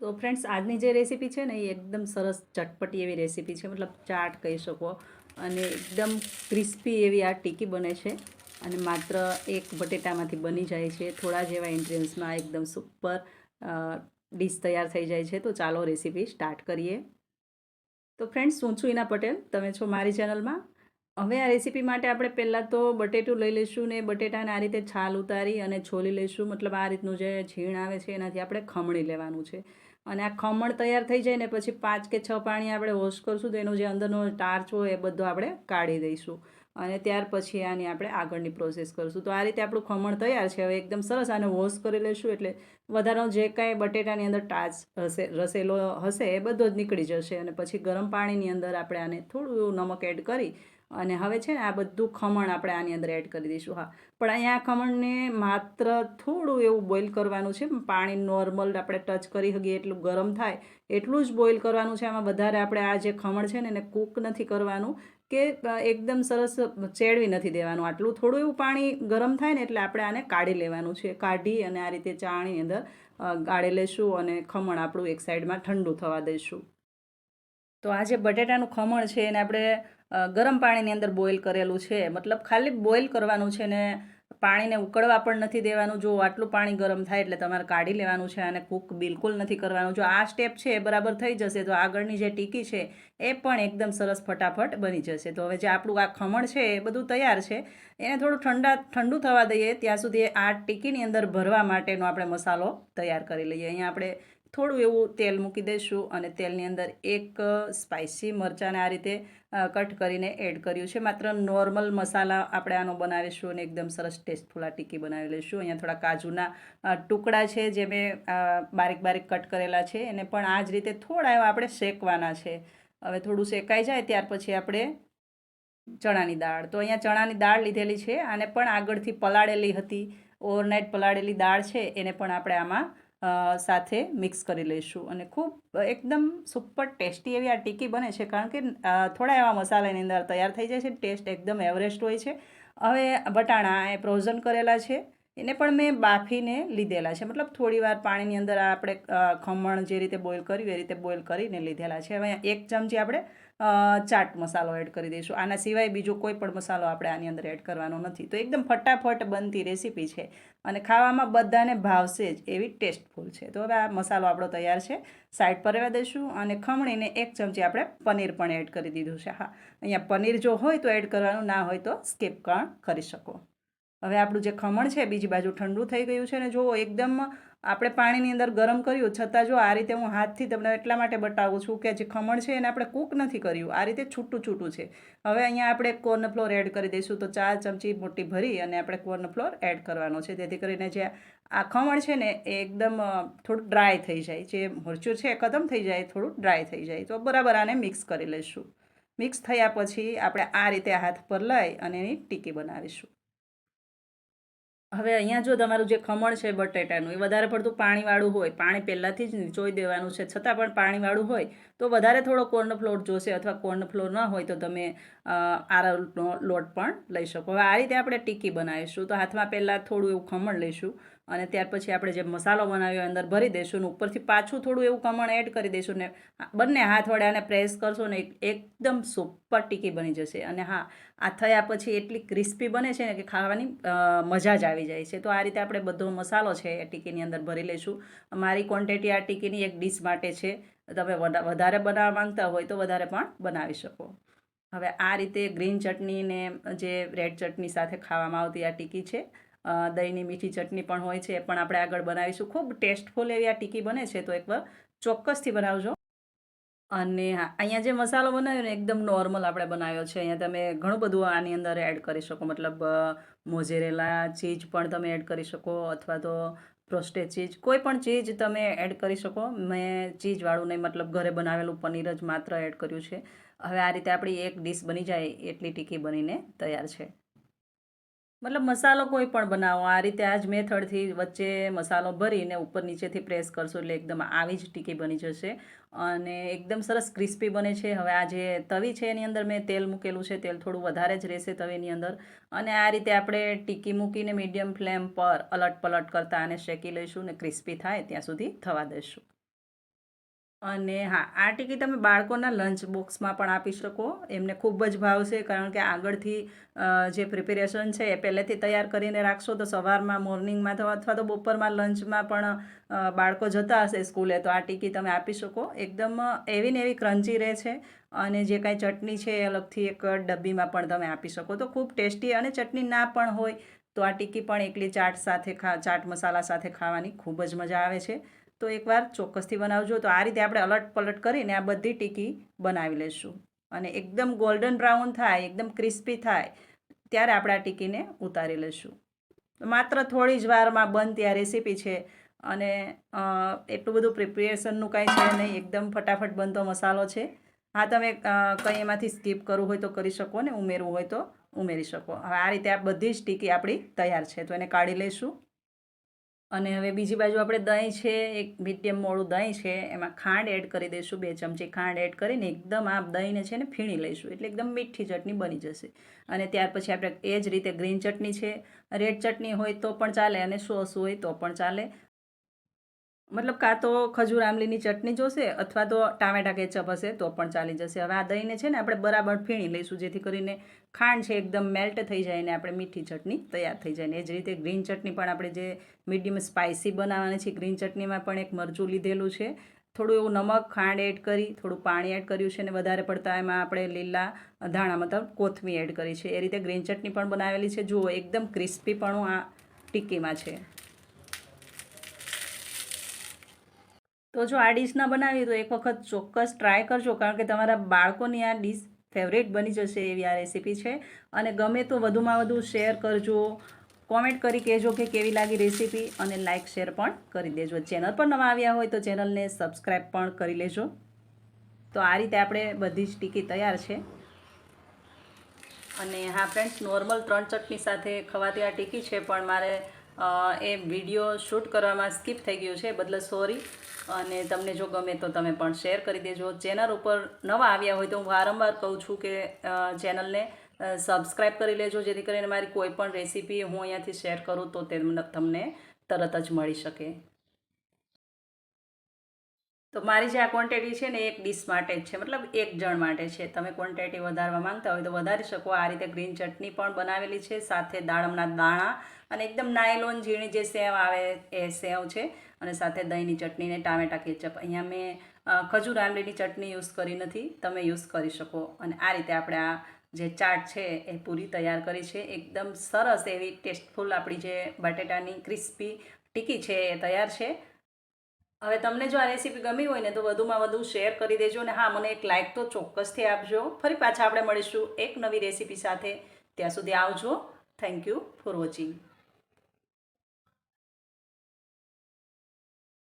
તો ફ્રેન્ડ્સ આજની જે રેસીપી છે ને, એ એકદમ સરસ, ચટપટી એવી રેસીપી છે. મતલબ ચાટ કહી શકો. અને એકદમ ક્રિસ્પી એવી આ ટીકી બને છે. અને માત્ર એક બટેટામાંથી બની જાય છે. થોડા જેવા ઇન્ગ્રીડિયન્ટ્સમાં એકદમ સુપર ડીશ તૈયાર થઈ જાય છે. તો ચાલો રેસીપી સ્ટાર્ટ કરીએ. તો ફ્રેન્ડ્સ હું છું ઇના પટેલ. તમે છો મારી ચેનલમાં હવે આ રેસીપી માટે આપણે પહેલાં તો બટેટું લઈ લઈશું ને બટેટાને આ રીતે છાલ ઉતારી અને છોલી લઈશું. મતલબ આ રીતનું જે ઝીણ આવે છે એનાથી આપણે ખમણી લેવાનું છે. અને આ ખમણ તૈયાર થઈ જાય ને પછી પાંચ કે છ પાણી આપણે વોશ કરશું તો એનો જે અંદરનો ટાર્ચ હોય એ બધો આપણે કાઢી દઈશું. અને ત્યાર પછી આની આપણે આગળની પ્રોસેસ કરીશું. તો આ રીતે આપણું ખમણ તૈયાર છે. હવે એકદમ સરસ આને વોશ કરી લઈશું એટલે વધારાનો જે કાંઈ બટેટાની અંદર ટાચ હશે, રસેલો હશે એ બધો જ નીકળી જશે. અને પછી ગરમ પાણીની અંદર આપણે આને થોડું નમક એડ કરી અને હવે છે ને આ બધું ખમણ આપણે આની અંદર એડ કરી દઈશું. હા. પણ અહીંયા ખમણને માત્ર થોડું એવું બોઇલ કરવાનું છે. પાણી નોર્મલ આપણે ટચ કરી શકીએ એટલું ગરમ થાય એટલું જ બોઇલ કરવાનું છે. આમાં વધારે આપણે આ જે ખમણ છે ને એને કૂક નથી કરવાનું કે એકદમ સરસ ચેડવી નથી દેવાનું. આટલું થોડું એવું પાણી ગરમ થાય ને એટલે આપણે આને કાઢી લેવાનું છે. કાઢી અને આ રીતે ચાણીની અંદર ગાળી લઈશું અને ખમણ આપણું એક સાઈડમાં ઠંડુ થવા દઈશું. તો આ જે બટેટાનું ખમણ છે એને આપણે ગરમ પાણીની અંદર બોઇલ કરેલું છે. મતલબ ખાલી બોઇલ કરવાનું છે ને પાણીને ઉકળવા પણ નથી દેવાનું. જો આટલું પાણી ગરમ થાય એટલે તમારે કાઢી લેવાનું છે અને કૂક બિલકુલ નથી કરવાનું. જો આ સ્ટેપ છે એ બરાબર થઈ જશે તો આગળની જે ટીકી છે એ પણ એકદમ સરસ ફટાફટ બની જશે. તો હવે જે આપણું આ ખમણ છે એ બધું તૈયાર છે. એને થોડું ઠંડા, ઠંડુ થવા દઈએ. ત્યાં સુધી આ ટીકીની અંદર ભરવા માટેનો આપણે મસાલો તૈયાર કરી લઈએ. અહીંયા આપણે થોડું એવું તેલ મૂકી દઈશું અને તેલની અંદર એક સ્પાઇસી મરચાંને આ રીતે કટ કરીને એડ કર્યું છે. માત્ર નોર્મલ મસાલા આપણે આનો બનાવીશું અને એકદમ સરસ ટેસ્ટફુલ આ ટીકી બનાવી લઈશું. અહીંયા થોડા કાજુના ટુકડા છે જે મેં બારીક બારીક કટ કરેલા છે. એને પણ આ જ રીતે થોડા એવા આપણે શેકવાના છે. હવે થોડું શેકાઈ જાય ત્યાર પછી આપણે ચણાની દાળ. તો અહીંયા ચણાની દાળ લીધેલી છે. આને પણ આગળથી પલાળેલી હતી. ઓવરનાઇટ પલાળેલી દાળ છે. એને પણ આપણે આમાં સાથે મિક્સ કરી લઈશું અને ખૂબ એકદમ સુપર ટેસ્ટી એવી આ ટીકી બને છે. કારણ કે થોડા એવા મસાલાની અંદર તૈયાર થઈ જાય છે ટેસ્ટ એકદમ એવરેસ્ટ હોય છે. હવે બટાણા એ ફ્રોઝન કરેલા છે. એને પણ મેં બાફીને લીધેલા છે. મતલબ થોડી વાર પાણીની અંદર આપણે ખમણ જે રીતે બોઇલ કર્યું એ રીતે બોઇલ કરીને લીધેલા છે. હવે એક ચમચી આપણે ચાટ મસાલો એડ કરી દઈશું. આના સિવાય બીજો કોઈ પણ મસાલો આપણે આની અંદર એડ કરવાનો નથી. તો એકદમ ફટાફટ બનતી રેસીપી છે અને ખાવામાં બધાને ભાવશે જ એવી ટેસ્ટફુલ છે. તો હવે આ મસાલો આપણો તૈયાર છે. સાઈડ પર રહેવા દઈશું અને ખમણીને એક ચમચી આપણે પનીર પણ એડ કરી દીધું છે. હા, અહીંયા પનીર જો હોય તો એડ કરવાનું, ના હોય તો સ્કીપ પણ કરી શકો. હવે આપણું જે ખમણ છે, બીજી બાજુ ઠંડુ થઈ ગયું છે ને જુઓ, એકદમ આપણે પાણીની અંદર ગરમ કર્યું, છતાં જો આ રીતે હું હાથથી તમને એટલા માટે બતાવું છું કે જે ખમણ છે એને આપણે કૂક નથી કર્યું, આ રીતે છૂટું છૂટું છે. હવે અહીંયા આપણે કોર્નફ્લોર એડ કરી દઈશું, તો ચાર ચમચી મોટી ભરી અને આપણે કોર્નફ્લોર એડ કરવાનો છે. જેથી કરીને જે આ ખમણ છે ને એ એકદમ થોડું ડ્રાય થઈ જાય. જે મરચું છે એ ખતમ થઈ જાય, થોડું ડ્રાય થઈ જાય. તો બરાબર આને મિક્સ કરી લઈશું. મિક્સ થયા પછી આપણે આ રીતે હાથ પર લઈ અને એની ટીકી બનાવીશું. હવે અહીંયા જો તમારું જે ખમણ છે બટેટાનું, એ વધારે પડતું પાણીવાળું હોય, પાણી પહેલાંથી જ નીચોઈ દેવાનું છે, છતાં પણ પાણીવાળું હોય, તો વધારે થોડો કોર્નફ્લોર જોશે અથવા કોર્નફ્લોર ન હોય તો તમે આરનો લોટ પણ લઈ શકો. હવે આ રીતે આપણે ટીકી બનાવીશું. તો હાથમાં પહેલાં થોડું એવું ખમણ લઈશું. અને ત્યાર પછી આપણે જે મસાલો બનાવ્યો અંદર ભરી દઈશું ને ઉપરથી પાછું થોડું એવું કમણ એડ કરી દઈશું ને બંને હાથ વડે આને પ્રેસ કરશો ને એકદમ સુપર ટીકી બની જશે. અને હા, આ થયા પછી એટલી ક્રિસ્પી બને છે ને કે ખાવાની મજા જ આવી જાય છે. તો આ રીતે આપણે બધો મસાલો છે એ ટીકીની અંદર ભરી લઈશું. મારી ક્વોન્ટિટી આ ટીકીની એક ડીશ માટે છે. તમે વધારે બનાવવા માંગતા હોય તો વધારે પણ બનાવી શકો. હવે આ રીતે ગ્રીન ચટણી ને જે રેડ ચટણી સાથે ખાવામાં આવતી આ ટીકી છે દહીંની મીઠી ચટણી પણ હોય છે એ પણ આપણે આગળ બનાવીશું. ખૂબ ટેસ્ટફુલ એવી આ ટીકી બને છે તો એકવાર ચોક્કસથી બનાવજો. અને હા, અહીંયા જે મસાલો બનાવ્યો ને એકદમ નોર્મલ આપણે બનાવ્યો છે. અહીંયા તમે ઘણું બધું આની અંદર એડ કરી શકો. મતલબ મોઝેરેલા ચીજ પણ તમે એડ કરી શકો અથવા તો પ્રોસ્ટેજ ચીજ કોઈ પણ ચીજ તમે એડ કરી શકો. મેં ચીજવાળું નહીં, મતલબ ઘરે બનાવેલું પનીર જ માત્ર એડ કર્યું છે. હવે આ રીતે આપણી એક ડીશ બની જાય, એટલી ટીકી બનીને તૈયાર છે. મતલબ મસાલો કોઈ પણ બનાવો. આ રીતે આ જ મેથડથી વચ્ચે મસાલો ભરીને ઉપર નીચેથી પ્રેસ કરશો એટલે એકદમ આવી જ ટીકી બની જશે. અને એકદમ સરસ ક્રિસ્પી બને છે. હવે આ જે તવી છે એની અંદર મેં તેલ મૂકેલું છે. તેલ થોડું વધારે જ રહેશે તવીની અંદર. અને આ રીતે આપણે ટીકી મૂકીને મીડિયમ ફ્લેમ પર અલટ પલટ કરતાં આને શેકી લઈશું ને ક્રિસ્પી થાય ત્યાં સુધી થવા દઈશું. અને હા, આ ટિકિટ તમે બાળકોના લંચ બોક્સમાં પણ આપી શકો. એમને ખૂબ જ ભાવશે કારણ કે આગળથી જે પ્રિપેરેશન છે એ પહેલેથી તૈયાર કરીને રાખશો તો સવારમાં, મોર્નિંગમાં અથવા તો બપોરમાં લંચમાં પણ બાળકો જતા હશે સ્કૂલે. તો આ ટિકી તમે આપી શકો. એકદમ એવી ને એવી ક્રંચી રહે છે અને જે કાંઈ ચટણી છે એ અલગથી એક ડબ્બીમાં પણ તમે આપી શકો. તો ખૂબ ટેસ્ટી અને ચટણી ના પણ હોય, તો આ ટીકી પણ એકલી ચાટ સાથે ખા, ચાટ મસાલા સાથે ખાવાની ખૂબ જ મજા આવે છે. તો એકવાર ચોક્કસથી બનાવજો. તો આ રીતે આપણે અલટ પલટ કરીને આ બધી ટીકી બનાવી લઈશું અને એકદમ ગોલ્ડન બ્રાઉન થાય, એકદમ ક્રિસ્પી થાય, ત્યારે આપણે આ ટીકીને ઉતારી લઈશું માત્ર થોડી જ વારમાં બનતી આ રેસીપી છે. અને એટલું બધું પ્રિપેરેશનનું કાંઈ છે નહીં. એકદમ ફટાફટ બનતો મસાલો છે. હા, તમે કંઈ એમાંથી સ્કીપ કરવું હોય તો કરી શકો ને ઉમેરવું હોય તો ઉમેરી શકો. હવે આ રીતે આ બધી જ ટીકી આપણી તૈયાર છે. તો એને કાઢી લઈશું. અને હવે બીજી બાજુ આપણે દહીં છે, એક મીડિયમ મોળું દહીં છે, એમાં ખાંડ એડ કરી દઈશું, બે ચમચી ખાંડ એડ કરીને એકદમ આ દહીંને છે ને ફીણી લઈશું, એટલે એકદમ મીઠી ચટણી બની જશે. અને ત્યાર પછી આપણે એ જ રીતે ગ્રીન ચટણી છે રેડ ચટણી હોય તો પણ ચાલે અને સોસ હોય તો પણ ચાલે મતલબ કાં તો ખજૂર આમલીની ચટણી જોશે અથવા તો ટામેટા કેચઅપ હશે તો પણ ચાલી જશે. હવે આ દહીંને છે ને આપણે બરાબર ફીણી લઈશું, જેથી કરીને ખાંડ છે એકદમ મેલ્ટ થઈ જાય ને આપણે મીઠી ચટણી તૈયાર થઈ જાય. ને એ જ રીતે ગ્રીન ચટણી પણ આપણે જે મીડિયમ સ્પાઇસી બનાવવાની છે ગ્રીન ચટણીમાં પણ એક મરચું લીધેલું છે. થોડું એવું નમક, ખાંડ એડ કરી, થોડું પાણી એડ કર્યું છે ને વધારે પડતા એમાં આપણે લીલા ધાણા, મતલબ કોથમી એડ કરી છે. એ રીતે ગ્રીન ચટણી પણ બનાવેલી છે. જુઓ, એકદમ ક્રિસ્પી પણ આ ટિક્કીમાં છે. તો જો આ ડીશ ના બનાવી તો એક વખત ચોક્કસ ટ્રાય કરજો, કારણ કે તમારા બાળકોની આ ડીશ ફેવરેટ બની જશે એવી આ રેસીપી છે. અને ગમે તો વધુમાં વધુ શેર કરજો કોમેન્ટ કરી કહેજો કે કેવી લાગી રેસીપી અને લાઇક શેર પણ કરી દેજો. ચેનલ પર નવા આવ્યા હોય તો ચેનલને સબસ્ક્રાઈબ પણ કરી લેજો. તો આ રીતે આપણે બધી જ ટીકી તૈયાર છે. અને હા ફ્રેન્ડ્સ નોર્મલ ત્રણ ચટણી સાથે ખવાતી આ ટીકી છે, પણ મારે એ વીડિયો શૂટ કરવામાં સ્કીપ થઈ ગયું છે બદલે સોરી. અને તમને જો ગમે તો તમે પણ શેર કરી દેજો. ચેનલ ઉપર નવા આવ્યા હોય તો હું વારંવાર કહું છું કે ચેનલને સબસ્ક્રાઈબ કરી લેજો, જેથી કરીને મારી કોઈ પણ રેસીપી હું અહીંયાથી શેર કરું તો તે તમને તરત જ મળી શકે. તો મારી જે આ ક્વોન્ટિટી છે ને એક ડીશ માટે જ છે, મતલબ એક જણ માટે છે. તમે ક્વોન્ટિટી વધારવા માંગતા હોય તો વધારી શકો. આ રીતે ગ્રીન ચટણી પણ બનાવેલી છે, સાથે દાડમના દાણા અને એકદમ નાયલોન ઝીણી જે સેવ આવે એ સેવ છે અને સાથે દહીંની ચટણી ને ટામેટા કેચઅપ અહીંયા મેં ખજૂર આંબલીની ચટણી યુઝ કરી નથી. તમે યુઝ કરી શકો. અને આ રીતે આપણે આ જે ચાટ છે એ પૂરી તૈયાર કરી છે. એકદમ સરસ એવી ટેસ્ટફુલ આપણી જે બટેટાની ક્રિસ્પી ટીકી છે એ તૈયાર છે. હવે તમને જો આ રેસીપી ગમી હોય ને તો વધુમાં વધુ શેર કરી દેજો અને હા, મને એક લાઇક તો ચોક્કસથી આપજો. ફરી પાછા આપણે મળીશું એક નવી રેસીપી સાથે. ત્યાં સુધી આવજો. Thank you for watching